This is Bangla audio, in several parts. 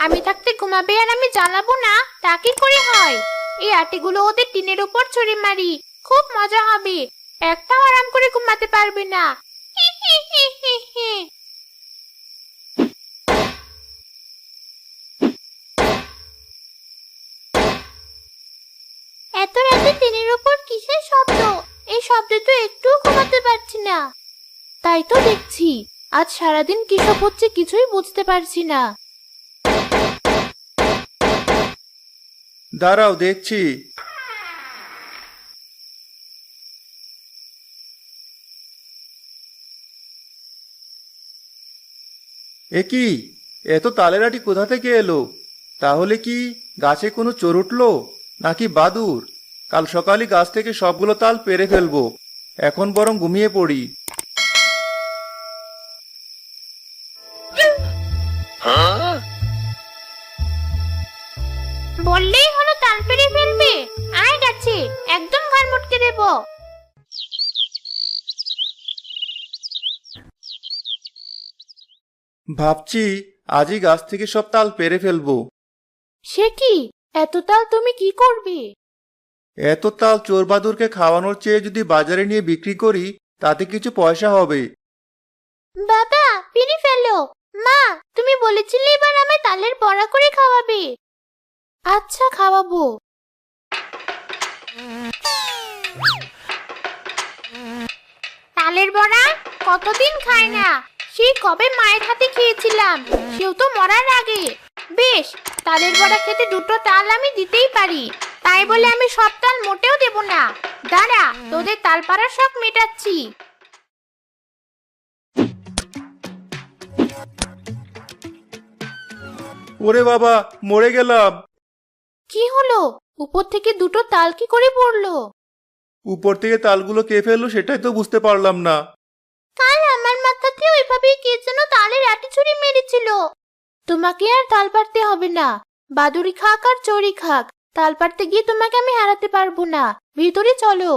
আমি থাকতে ঘুমাবে আর আমি জ্বালাবো না, তা কি করে হয়? এই আটিগুলো ওদের টিনের উপর ছুঁড়ে মারি, খুব মজা হবে। একটাও আরাম করে ঘুমাতে পারবে না। এত রাতে টিনের উপর কিসের শব্দ? এই শব্দে তো একটুও ঘুমাতে পারছি না। তাই তো দেখছি, আজ সারাদিন কি সব হচ্ছে কিছুই বুঝতে পারছি না। দাঁড়াও, দেখছি। এ কি? এত তালের আটি কোথা থেকে এলো? তাহলে কি গাছে কোনো চোর উঠল? নাকি বাদুর? কাল সকালে গাছ থেকে সবগুলো তাল পেরে ফেলব। এখন বরং ঘুমিয়ে পড়ি। ভাবছি আজই গাছ থেকে সব তাল পেরে ফেলব। সে কি? এত তাল তুমি কি করবে? এত তাল চোর বাদুরকে খাওয়ানোর চেয়ে যদি বাজারে নিয়ে বিক্রি করি তাতে কিছু পয়সা হবে। বাবা পেরে ফেলো। মা তুমি বলেছিলে এবার আমায় তালের বড়া করে খাওয়াবে। আচ্ছা খাওয়াবো। তালের বড়া কতদিন খায় না? সেই কবে মায়ের হাতে খেয়েছিলাম? সেও তো মরার আগে। বেশ তালের বড়া খেতে দুটো তাল আমি দিতেই পারি। তাই বলে আমি সব তাল মোটেও দেব না। দাঁড়া তোদের তাল পাড়ার শখ মেটাচ্ছি। ওরে বাবা মরে গেলাম। কি হলো? উপর থেকে দুটো তাল কি করে পড়ল? উপর থেকে তালগুলো কে ফেলল সেটাই তো বুঝতে পারলাম না। কাল মাথাতে ওইভাবেই কে যেন তালের আটি ছুরি মেরেছিল। তোমাকে আর তাল পারতে হবে না। বাদুড়ি খাক আর চড়ি খাক। তাল পারতে গিয়ে তোমাকে আমি হারাতে পারব না। ভিতরে চলো।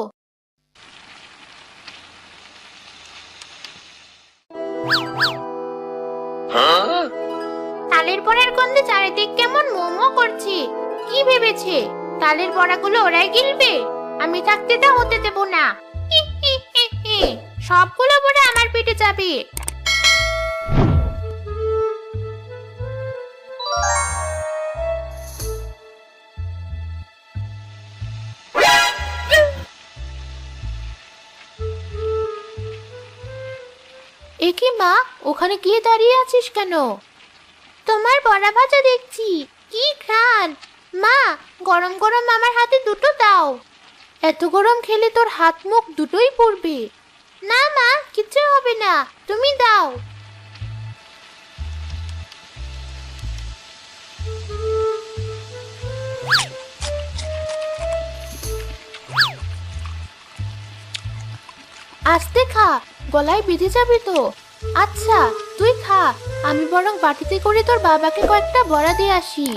তালের বড়ার গন্ধে চারিদিক কেমন মোমো করছে। কি ভেবেছে? তালের বড়াগুলো ওরাই গিলবে? আমি থাকতে তা হতে দেব না। সবগুলো বড়া আমার পেটে যাবে একি মা, ওখানে গিয়ে দাঁড়িয়ে আছিস কেন? তোমার বড়া ভাজা দেখছি, কি ঘ্রাণ। মা, গরম গরম আমার হাতে দুটো দাও। এত গরম খেলে তোর হাত মুখ দুটোই পড়বে। না, মা, কিচ্ছু হবে না। তুমি দাও। আস্তে খা, গলায় বেঁধে যাবে তো। আচ্ছা তুই খা, আমি বরং বাটিতে করে তোর বাবাকে কয়েকটা বড়া দিয়ে আসি।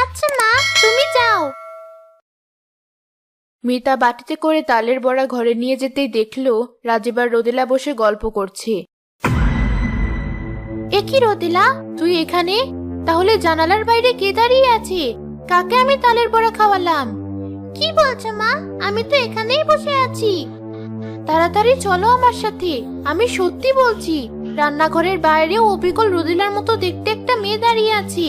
আচ্ছা মা, তুমি যাও। মিতা বাটিতে করে তালের বড়া ঘরে নিয়ে যেতেই দেখল, রাজীবার রোদেলা বসে গল্প করছে। এ কি রোদেলা? তুই এখানে? তাহলে জানালার বাইরে কে দাঁড়িয়ে আছে? কাকে আমি তালের বড়া খাওয়ালাম? কি বলছো মা? আমি তো এখানেই বসে আছি। তাড়াতাড়ি চলো আমার সাথে। আমি সত্যি বলছি, রান্নাঘরের বাইরেও অবিকল রোদিলার মতো দেখতে একটা মেয়ে দাঁড়িয়ে আছে।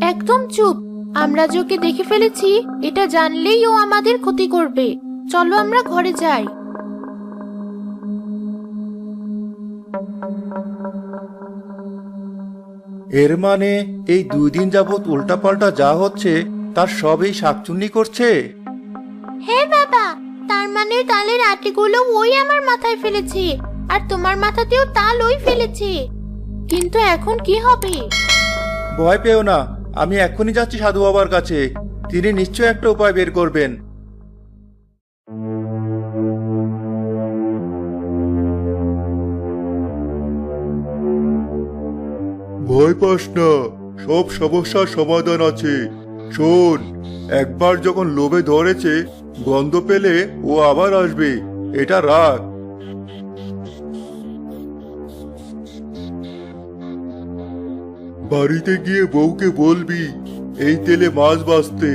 একদম চুপ। আমরা যে দেখে ফেলেছি, এটা জানলেই ও আমাদের ক্ষতি করবে। চলো আমরা ঘরে যাই। এর মানে এই দুই দিন যাবৎ উল্টাপাল্টা যা হচ্ছে তার সব এই শাকচুন্নি করছে? হ্যাঁ বাবা তার মানে তালের আটিগুলো ওই আমার মাথায় ফেলেছে আর তোমার মাথাতেও তাল ওই ফেলেছে। কিন্তু এখন কি হবে? ভয় পেও না আমি এখনই যাচ্ছি সাধু বাবার কাছে। তিনি নিশ্চয় একটা উপায় বের করবেন। ভয় পাস না সব সমস্যার সমাধান আছে। শোন, একবার যখন লোভে ধরেছে, গন্ধ পেলে ও আবার আসবে। এটা রাখ বাড়িতে গিয়ে বউকে বলবি, এই তেলে মাছ ভাজতে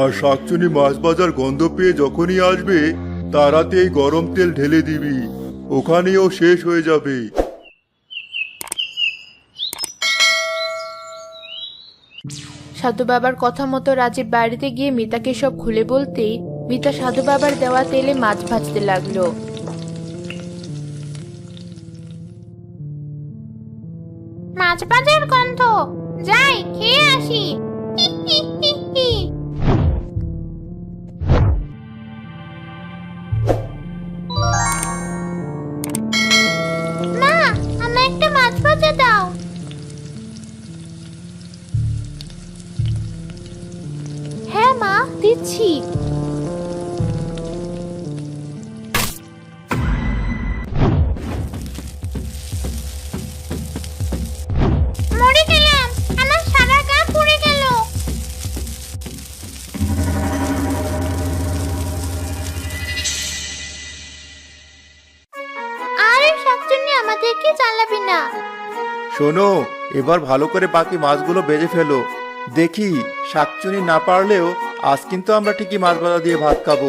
আর শাকচুনি মাছ বাজার গন্ধ পেয়ে যখনই আসবে তারাতে এই গরম তেল ঢেলে দিবি। ওখানেও শেষ হয়ে যাবে। সাধু বাবার কথা মতো রাজীব বাড়িতে গিয়ে মিতাকে সব খুলে বলতেই মিতা সাধু বাবার দেওয়া তেলে মাছ ভাজতে লাগল। মাছ ভাজার গন্ধ। যাই, খেয়ে আসি। মা আমায় একটা মাছ ভাজা শোনো, এবার ভালো করে বাকি মাছগুলো বেজে ফেলো। দেখি, শাকচুনি না পারলেও আজ কিন্তু আমরা ঠিকই মাছ ভাজা দিয়ে ভাত খাব।